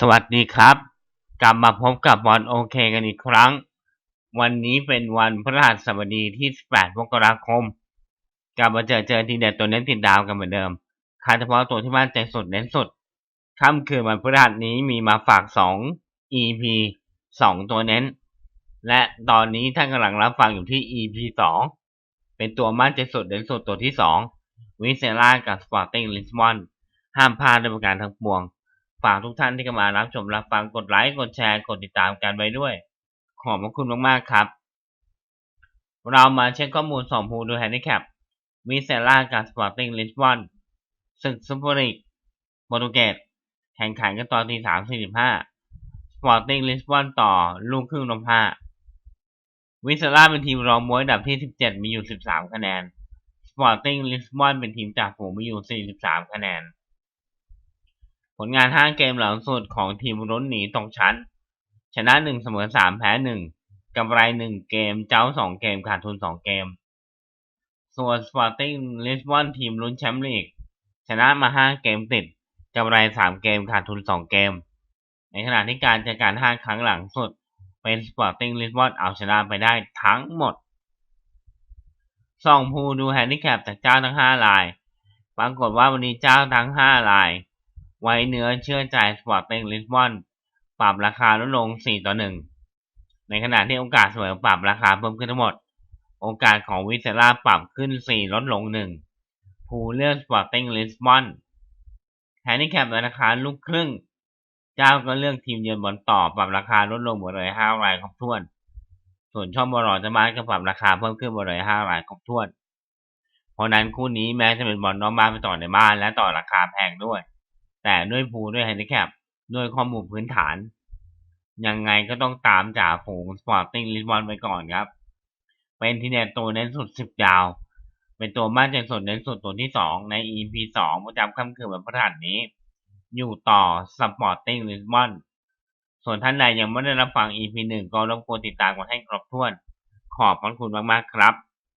สวัสดีครับ กลับมาพบกับบอลโอเคกันอีกครั้ง วันนี้เป็นวันพฤหัสบดีที่ 18 มกราคม กลับมาเจอเจอทีเด็ดตัวเน้นติดดาวกันเหมือนเดิมคาดเฉพาะตัวที่มั่นใจสุดเน้นสุดค่ำคืนวันพฤหัสนี้มีมาฝาก 2 EP 2 ตัวเน้น และตอนนี้ท่านกำลังรับฟังอยู่ที่ EP 2 เป็นตัวมั่นใจสุดเน้นสุดตัวที่ 2 วิเซล่ากับสปอร์ติ้งลิสบอนห้ามพลาดในประการทั้งปวง ฝากทุกท่านที่เข้ามารับชมรับฟังกดไลค์กดแชร์กดติดตามกันไว้ด้วย ขอบพระคุณมากๆครับ เรามาเช็คข้อมูลสองภูดูแฮนดิแคปวิเซล่ากับสปอร์ติ้งลิสบอนศึกซุปเปอร์ลีกโปรตุเกสแข่งขันกันตอนตีสามสี่สิบห้าสปอร์ติ้งลิสบอนต่อลูกครึ่งลมห้าวิเซล่าเป็นทีมรองมวยอันดับที่สิบเจ็ดมีอยู่สิบสามคะแนนสปอร์ติ้งลิสบอนเป็นทีมจากฝูงมีอยู่สี่สิบสามคะแนน ผลงาน 5 เกมหลังสุดของทีมรุ้นหนีตกชั้น ชนะ 1 เสมอ 3 แพ้ 1กำไร 1 เกม เจ้า 2 เกม ขาดทุน 2 เกม ส่วน Sporting Lisbon ทีมลุ้นแชมป์ลีก ชนะมา 5 เกมติดกำไร 3 เกม ขาดทุน 2 เกม ในขณะที่การเจอกัน5ครั้งหลังสุด เป็น Sporting Lisbon เอาชนะไปได้ทั้งหมดส่องภูดูแฮนดิแคปจากเจ้าทั้ง5ราย ปรากฏว่าวันนี้เจ้าทั้ง5ราย ไว้เนื้อเชื่อใจสปอร์ติ้งลิสบอน ปรับราคาลดลง 4 ต่อ 1 ในขณะที่โอกาสเสมอปรับราคาเพิ่มขึ้นทั้งหมด โอกาสของวิเซล่าปรับขึ้น 4 ลดลง 1 ผู้เลือกสปอร์ติ้งลิสบอนแฮนดิแคปราคาลูกครึ่ง เจ้าก็เลือกทีมเยือนบอลต่อปรับราคาลดลงหมดเลย5รายครบถ้วน ส่วนช่องบอลจะมาก็ปรับราคาเพิ่มขึ้นหมดเลย5รายครบถ้วน เพราะนั้นคู่นี้แม้จะเป็นบอลนอกบ้านไปต่อในบ้านและต่อราคาแพงด้วย แต่ด้วยภูด้วยแฮนดิแคปด้วยข้อมูลพื้นฐาน ยังไงก็ต้องตามจ่าฝูงสปอร์ติ้งลิสบอนไปก่อนครับ เป็นที่เด็ดตัวเน้นสุดสิบยาว เป็นตัวมั่นใจสุดเน้นสุดตัวที่สองใน EP สองประจำค่ำคืนวันพฤหัสนี้ อยู่ต่อสปอร์ติ้งลิสบอนส่วนท่านใดยังไม่ได้รับฟัง EP หนึ่งก็รบกวนติดตามกันให้ครบถ้วน ขอบพระคุณมากๆครับ